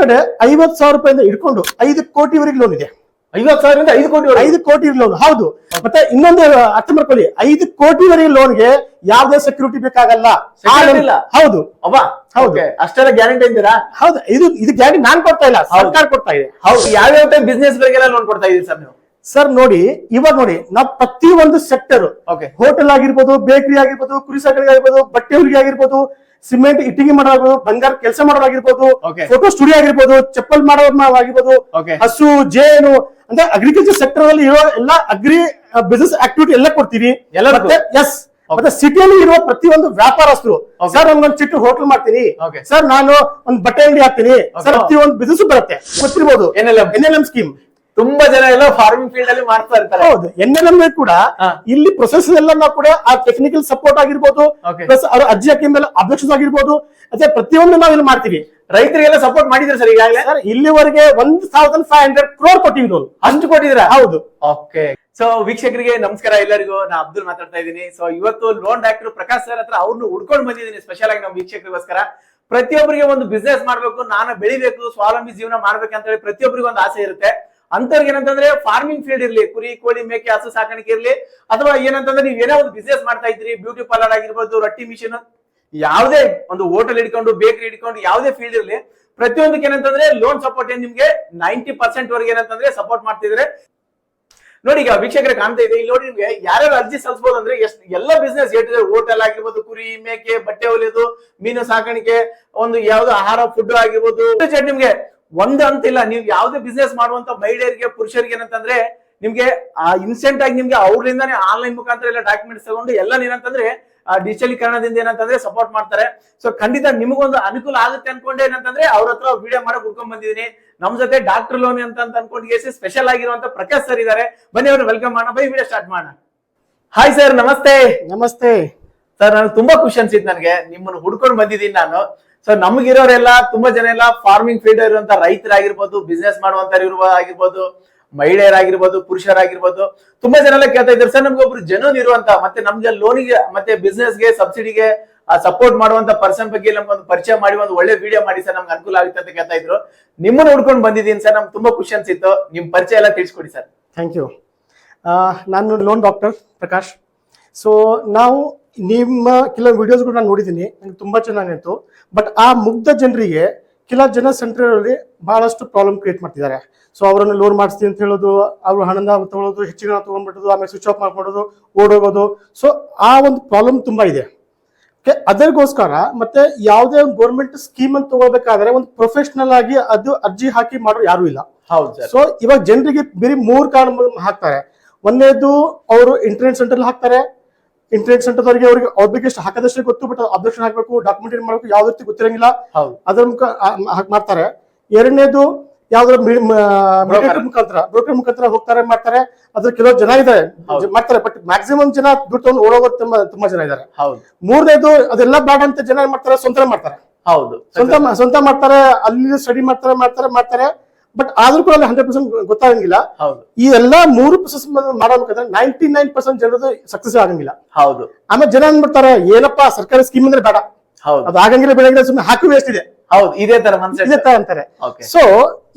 ಕಡೆ ಐವತ್ ಸಾವಿರ ರೂಪಾಯಿಂದ ಹಿಡ್ಕೊಂಡು ಐದು ಕೋಟಿವರೆಗೆ ಲೋನ್ ಇದೆ. ಐವತ್ ಸಾವಿರದಿಂದ ಐದು ಕೋಟಿ ಐದು ಕೋಟಿ ಲೋನ್ ಹೌದು. ಮತ್ತೆ ಇನ್ನೊಂದು ಅರ್ಥ ಮಾಡ್ಕೊಳ್ಳಿ. ಐದು ಕೋಟಿವರೆಗೆ ಲೋನ್ಗೆ ಯಾವ್ದೇ ಸೆಕ್ಯೂರಿಟಿ ಬೇಕಾಗಲ್ಲ? ಹೌದು. ಹೌದು. ಅಷ್ಟೆಲ್ಲ ಗ್ಯಾರಂಟಿ ಅಂದಿರಾ ಹೌದು. ಇದು ಇದು ಗ್ಯಾರಂಟಿ ನಾನ್ ಕೊಡ್ತಾ ಇಲ್ಲ. ಸರ್ಕಾರ ಕೊಡ್ತಾ ಇದೆ. ಹೌದು. ಯಾವ್ಯಾವ ಬಿಸ್ನೆಸ್ ಗಳಿಗೆಲ್ಲ ಲೋನ್ ಕೊಡ್ತಾ ಇದೀವಿ ಸರ್ ನೀವು? ಸರ್ ನೋಡಿ ಇವಾಗ ನೋಡಿ ನಾವು ಪ್ರತಿ ಒಂದು ಸೆಕ್ಟರ್ ಓಕೆ ಹೋಟೆಲ್ ಆಗಿರ್ಬೋದು ಬೇಕರಿ ಆಗಿರ್ಬೋದು ಕುರಿಸಾಗಳಿಗೆ ಆಗಿರ್ಬೋದು ಬಟ್ಟೆ ಹುಡುಗಿ ಆಗಿರ್ಬೋದು ಸಿಮೆಂಟ್ ಇಟ್ಟಿಗೆ ಮಾಡೋದು ಬಂಗಾರ ಕೆಲಸ ಮಾಡೋದಾಗಿರ್ಬೋದು. ಫೋಟೋ ಸ್ಟುಡಿಯೋ ಆಗಿರ್ಬೋದು ಚಪ್ಪಲ್ ಮಾಡೋದಾಗಿರ್ಬೋದು. ಹಸು ಜೇನು ಅಂದ್ರೆ ಅಗ್ರಿಕಲ್ಚರ್ ಸೆಕ್ಟರ್ ಅಲ್ಲಿ ಇರೋ ಎಲ್ಲ ಅಗ್ರಿ ಬಿಸಿನೆಸ್ ಆಕ್ಟಿವಿಟಿ ಎಲ್ಲ ಕೊಡ್ತೀವಿ? ಮತ್ತೆ ಎಸ್ ಮತ್ತೆ ಸಿಟಿಯಲ್ಲಿ ಇರುವ ಪ್ರತಿಯೊಂದು ವ್ಯಾಪಾರಸ್ಥರು ಸರ್ ನಮ್ಗೊಂದು ಚಿಟ್ಟು ಹೋಟೆಲ್ ಮಾಡ್ತೀನಿ. ಸರ್ ನಾನು ಒಂದು ಬಟ್ಟೆ ಅಂಗಡಿ ಹಾಕ್ತೀನಿ. ಸರ್ ಪ್ರತಿ ಪ್ರತಿಯೊಂದು ಬಿಸಿನೆಸ್ ಬರುತ್ತೆ. ಗೊತ್ತಿರ್ಬೋದು. ಎನ್ ಎಲ್ ಎಂ ಸ್ಕೀಮ್ ತುಂಬಾ ಜನ ಎಲ್ಲ ಫಾರ್ಮಿಂಗ್ ಫೀಲ್ಡ್ ಅಲ್ಲಿ ಮಾಡ್ತಾ ಇರ್ತಾರೆ. ಹೌದು ಎನ್ ಎಲ್ ಎಂ ಕೂಡ ಇಲ್ಲಿ ಪ್ರೊಸೆಸ್ ಎಲ್ಲ ಕೂಡ ಆ ಟೆಕ್ನಿಕಲ್ ಸಪೋರ್ಟ್ ಆಗಿರ್ಬೋದು. ಪ್ಲಸ್ ಅವ್ರ ಅರ್ಜಿ ಹಾಕಿದ ಮೇಲೆ ಅಧ್ಯಕ್ಷ ಆಗಿರ್ಬೋದು ಅದೇ ಪ್ರತಿಯೊಂದು ನಾವು ಇಲ್ಲಿ ಮಾಡ್ತೀವಿ. ರೈತರಿಗೆಲ್ಲ ಸಪೋರ್ಟ್ ಮಾಡಿದ್ರೆ ಸರ್ ಈಗಾಗಲೇ? ಸರ್ ಇಲ್ಲಿವರೆಗೆ ಒಂದ್ ಸಾವಿರದ ಫೈವ್ ಹಂಡ್ರೆಡ್ ಕ್ರೋರ್ ಕೊಟ್ಟಿವಿ ಅಷ್ಟು ಕೊಟ್ಟಿದ್ರ ಹೌದು. ಓಕೆ ಸೊ ವೀಕ್ಷಕರಿಗೆ ನಮಸ್ಕಾರ ಎಲ್ಲರಿಗೂ. ನಾ ಅಬ್ದುಲ್ ಮಾತಾಡ್ತಾ ಇದ್ದೀನಿ. ಸೊ ಇವತ್ತು ಲೋನ್ ಡಾಕ್ಟರ್ ಪ್ರಕಾಶ್ ಸರ್ ಹತ್ರ ಅವ್ರನ್ನ ಹುಡ್ಕೊಂಡು ಬಂದಿದ್ದೀನಿ ಸ್ಪೆಷಲ್ ಆಗಿ ನಮ್ಮ ವೀಕ್ಷಕರಿಗೋಸ್ಕರ. ಪ್ರತಿಯೊಬ್ಬರಿಗೆ ಒಂದು ಬಿಸ್ನೆಸ್ ಮಾಡ್ಬೇಕು ನಾನು ಬೆಳಿಬೇಕು ಸ್ವಾವಲಂಬಿ ಜೀವನ ಮಾಡ್ಬೇಕಂತ ಅಂತ ಹೇಳಿ ಪ್ರತಿಯೊಬ್ಬರಿಗೂ ಒಂದು ಆಸೆ ಇರುತ್ತೆ. ಅಂತವ್ರಿಗೆ ಏನಂತಂದ್ರೆ ಫಾರ್ಮಿಂಗ್ ಫೀಲ್ಡ್ ಇರ್ಲಿ, ಕುರಿ, ಕೋಳಿ, ಮೇಕೆ, ಹಸು ಸಾಕಾಣಿಕೆ ಇರ್ಲಿ, ಅಥವಾ ಏನಂತಂದ್ರೆ ನೀವು ಏನೋ ಒಂದು ಬಿಸ್ನೆಸ್ ಮಾಡ್ತಾ ಇದ್ರಿ ಬ್ಯೂಟಿ ಪಾರ್ಲರ್ ಆಗಿರ್ಬೋದು, ರೊಟ್ಟಿ ಮಿಷಿನ್ ಯಾವುದೇ ಒಂದು ಹೋಟೆಲ್ ಹಿಡ್ಕೊಂಡು ಬೇಕರಿ ಹಿಡ್ಕೊಂಡು ಯಾವುದೇ ಫೀಲ್ಡ್ ಇರ್ಲಿ, ಪ್ರತಿಯೊಂದಕ್ಕೆ ಏನಂತಂದ್ರೆ ಲೋನ್ ಸಪೋರ್ಟ್ ಏನ್ ನಿಮ್ಗೆ? ನೈಂಟಿ ಪರ್ಸೆಂಟ್ ವರೆಗೆ ಏನಂತಂದ್ರೆ ಸಪೋರ್ಟ್ ಮಾಡ್ತಿದ್ರೆ ನೋಡಿ ಈಗ ವೀಕ್ಷಕರ ಕಾಣ್ತಾ ಇದೆ, ಇಲ್ಲಿ ನೋಡಿ ನಿಮ್ಗೆ ಯಾರ್ಯಾರು ಅರ್ಜಿ ಸಲ್ಲಿಸಬಹುದು ಅಂದ್ರೆ ಎಷ್ಟು, ಎಲ್ಲ ಬಿಸ್ನೆಸ್ ಏಟಿದೆ ಹೋಟೆಲ್ ಆಗಿರ್ಬೋದು, ಕುರಿ, ಮೇಕೆ, ಬಟ್ಟೆ ಹೊಲಿಯೋದು, ಮೀನು ಸಾಕಾಣಿಕೆ, ಒಂದು ಯಾವ್ದು ಆಹಾರ ಫುಡ್ ಆಗಿರ್ಬೋದು ನಿಮ್ಗೆ ಒಂದು ಅಂತಿಲ್ಲ ನೀವು ಯಾವ್ದೇ ಬಿಸ್ನೆಸ್ ಮಾಡುವಂತ ಮಹಿಳೆಯರಿಗೆ ಪುರುಷರಿಗೆ ಏನಂತಂದ್ರೆ ನಿಮ್ಗೆ ಆ ಇನ್ಸ್ಟೆಂಟ್ ಆಗಿ ನಿಮ್ಗೆ ಅವ್ರಿಂದಾನೇ ಆನ್ಲೈನ್ ಮುಖಾಂತರ ಎಲ್ಲ ಡಾಕ್ಯುಮೆಂಟ್ಸ್ ತಗೊಂಡು ಎಲ್ಲ ಏನಂತಂದ್ರೆ ಡಿಜಿಟಲೀಕರಣದಿಂದ ಏನಂತಂದ್ರೆ ಸಪೋರ್ಟ್ ಮಾಡ್ತಾರೆ. ಸೊ ಖಂಡಿತ ನಿಮಗೊಂದು ಅನುಕೂಲ ಆಗುತ್ತೆ ಅನ್ಕೊಂಡೆ ಏನಂತಂದ್ರೆ ಅವ್ರ ಹತ್ರ ವಿಡಿಯೋ ಮಾಡಕ್ ಹುಡ್ಕೊಂಡ್ ಬಂದಿದ್ದೀನಿ ನಮ್ ಜೊತೆ ಡಾಕ್ಟರ್ ಲೋನ್ ಅಂತ ಅಂತ ಅನ್ಕೊಂಡು ಸ್ಪೆಷಲ್ ಆಗಿರುವಂತ ಪ್ರಕಾಶ್ ಸರ್ ಇದಾರೆ. ಬನ್ನಿ ಅವ್ರು ವೆಲ್ಕಮ್ ಮಾಡೋಣ. ಬೈ ವಿಡಿಯೋ ಸ್ಟಾರ್ಟ್ ಮಾಡೋಣ. ಹಾಯ್ ಸರ್ ನಮಸ್ತೆ. ನಮಸ್ತೆ. ಸರ್ ನನಗೆ ತುಂಬಾ ಖುಷಿ ಅನ್ಸಿತ್ತು ನನಗೆ. ನಿಮ್ಮನ್ನು ಹುಡ್ಕೊಂಡು ಬಂದಿದ್ದೀನಿ ನಾನು. ಸೊ ನಮಗಿರೋರೆಲ್ಲ, ತುಂಬಾ ಜನ ಎಲ್ಲ ಫಾರ್ಮಿಂಗ್ ಫೀಲ್ಡ್ ಇರುವಂತ ರೈತರಾಗಿರ್ಬೋದು ಬಿಸ್ನೆಸ್ ಮಾಡುವಂತ ಇರುವ ಆಗಿರ್ಬೋದು, ಮಹಿಳೆಯರಾಗಿರ್ಬೋದು, ಪುರುಷರಾಗಿರ್ಬೋದು, ತುಂಬಾ ಜನ ಎಲ್ಲ ಕೇಳ್ತಾ ಇದ್ದಾರೆ. ಸರ್ ನಮ್ಗೆ ಒಬ್ರು ಜನನ್ ಇರುವಂತ, ಮತ್ತೆ ನಮ್ಗೆ ಲೋನಿಗೆ ಮತ್ತೆ business ಗೆ ಸಬ್ಸಿಡಿಗೆ ಸಪೋರ್ಟ್ ಮಾಡುವಂತ ಪರ್ಸನ್ ಬಗ್ಗೆ ನಮ್ಗೊಂದು ಪರಿಚಯ ಮಾಡಿ, ಒಂದು ಒಳ್ಳೆ ವಿಡಿಯೋ ಮಾಡಿ ಸರ್ ನಮ್ಗೆ ಅನುಕೂಲ ಆಗುತ್ತೆ ಅಂತ ಕೇಳ್ತಾ ಇದ್ರು. ನಿಮ್ಮನ್ನ ಹುಡ್ಕೊಂಡು ಬಂದಿದ್ದೀನಿ ಸರ್ ನಮ್ಗೆ ತುಂಬಾ ಖುಷಿ ಅನ್ಸಿತ್ತು. ನಿಮ್ ಪರಿಚಯ ಎಲ್ಲ ತಿಳಿಸ್ಕೊಡಿ ಸರ್ ಥ್ಯಾಂಕ್ ಯು ನಾನು ಲೋನ್ ಡಾಕ್ಟರ್ ಪ್ರಕಾಶ್. ಸೊ ನಾವು ನಿಮ್ಮ ಕೆಲ ವಿಡಿಯೋಸ್ಗಳು ನಾನು ನೋಡಿದ್ದೀನಿ ನನಗೆ ತುಂಬ ಚೆನ್ನಾಗಿತ್ತು ಬಟ್ ಆ ಮುಗ್ಧ ಜನರಿಗೆ ಕೆಲ ಜನ ಸೆಂಟ್ರಲ್ಲಿ ಬಹಳಷ್ಟು ಪ್ರಾಬ್ಲಮ್ ಕ್ರಿಯೇಟ್ ಮಾಡ್ತಿದ್ದಾರೆ. ಸೊ ಅವರನ್ನು ಲೋನ್ ಮಾಡಿಸ್ತೀನಿ ಅಂತ ಹೇಳೋದು ಅವರು ಹಣದ ತಗೊಳ್ಳೋದು ಹೆಚ್ಚಿನ ಹಣ ತಗೊಂಡ್ಬಿಡೋದು ಆಮೇಲೆ ಸ್ವಿಚ್ ಆಫ್ ಮಾಡ್ಬಿಡೋದು ಓಡೋಗೋದು. ಸೊ ಆ ಒಂದು ಪ್ರಾಬ್ಲಮ್ ತುಂಬ ಇದೆ. ಓಕೆ ಅದಕ್ಕೋಸ್ಕರ ಮತ್ತೆ ಯಾವುದೇ ಒಂದು ಗೌರ್ಮೆಂಟ್ ಸ್ಕೀಮ್ ಅಂತ ತಗೋಬೇಕಾದ್ರೆ ಒಂದು ಪ್ರೊಫೆಷನಲ್ ಆಗಿ ಅದು ಅರ್ಜಿ ಹಾಕಿ ಮಾಡೋರು ಯಾರು ಇಲ್ಲ. ಹೌದು ಸೊ ಇವಾಗ ಜನರಿಗೆ ಬರೀ ಮೂರು ಕಾರಣ ಹಾಕ್ತಾರೆ. ಒಂದೇದು ಅವರು ಇಂಟರ್ನೆಟ್ ಸೆಂಟರ್ ಹಾಕ್ತಾರೆ ಇಂಟರ್ನೆಟ್ ಸೆಂಟರ್ ಅವರಿಗೆ ಅವ್ರಿಗೆ ಅಬ್ಲಿಕೇಶನ್ ಹಾಕದಷ್ಟೇ ಗೊತ್ತು ಬಟ್ ಅಬ್ಜೆಕ್ಷನ್ ಹಾಕಬೇಕು ಡಾಕ್ಯುಮೆಂಟ್ ಏನ್ ಮಾಡಬೇಕು ಯಾವ್ದು ರೀತಿ ಗೊತ್ತಿರಂಗಿಲ್ಲ. ಅದ್ರ ಮುಖ ಮಾಡ್ತಾರೆ. ಎರಡನೇದು ಯಾವ್ದಾರ. ಮುಖಾಂತರ ಬ್ರೋಕರ್ ಮುಖಾಂತರ ಹೋಗ್ತಾರೆ ಮಾಡ್ತಾರೆ ಅದ್ರ ಕೆಲವು ಜನ ಇದಾರೆ. ಮಾಡ್ತಾರೆ ಬಟ್ ಮ್ಯಾಕ್ಸಿಮಮ್ ಜನ ದುಡ್ಡು ತಗೊಂಡು ಓಡೋಗೋದು ತುಂಬಾ ತುಂಬಾ ಜನ ಇದಾರೆ ಹೌದು. ಮೂರನೇದು ಅದೆಲ್ಲ ಬೇಡ ಅಂತ ಜನ ಏನ್ ಮಾಡ್ತಾರೆ ಸ್ವಂತ ಮಾಡ್ತಾರೆ. ಹೌದು. ಸ್ವಂತ ಸ್ವಂತ ಮಾಡ್ತಾರೆ ಅಲ್ಲಿ ಸ್ಟಡಿ ಮಾಡ್ತಾರೆ ಮಾಡ್ತಾರೆ ಮಾಡ್ತಾರೆ. ಬಟ್ ಆದ್ರೂ ಕೂಡ ಅಲ್ಲಿ ಹಂಡ್ರೆಡ್ ಪರ್ಸೆಂಟ್ ಗೊತ್ತಾಗಂಗಿಲ್ಲ. ಹೌದು. ಈ ಎಲ್ಲಾ ಮೂರು ಪ್ರೊಸೆಸ್ ಮಾಡಬೇಕಾದ್ರೆ ನೈಂಟಿ ನೈನ್ ಪರ್ಸೆಂಟ್ ಜನರದು ಸಕ್ಸಸ್ ಆಗಂಗಿಲ್ಲ. ಹೌದು. ಆಮೇಲೆ ಜನ ಏನ್ ಮಾಡ್ತಾರೆ ಏನಪ್ಪಾ ಸರ್ಕಾರಿ ಸ್ಕೀಮ್ ಅಂದ್ರೆ ಬೇಡ. ಹೌದು. ಅದು ಆಗಂಗಿಲ್ಲ ಬೆಳಗ್ಗೆ ಸುಮ್ಮನೆ ಹಾಕಿ ವೇಸ್ಟ್ ಇದೆ ಹೌದು ಇದೇ ತರ ಇದೇ ತರ ಅಂತಾರೆ. ಸೊ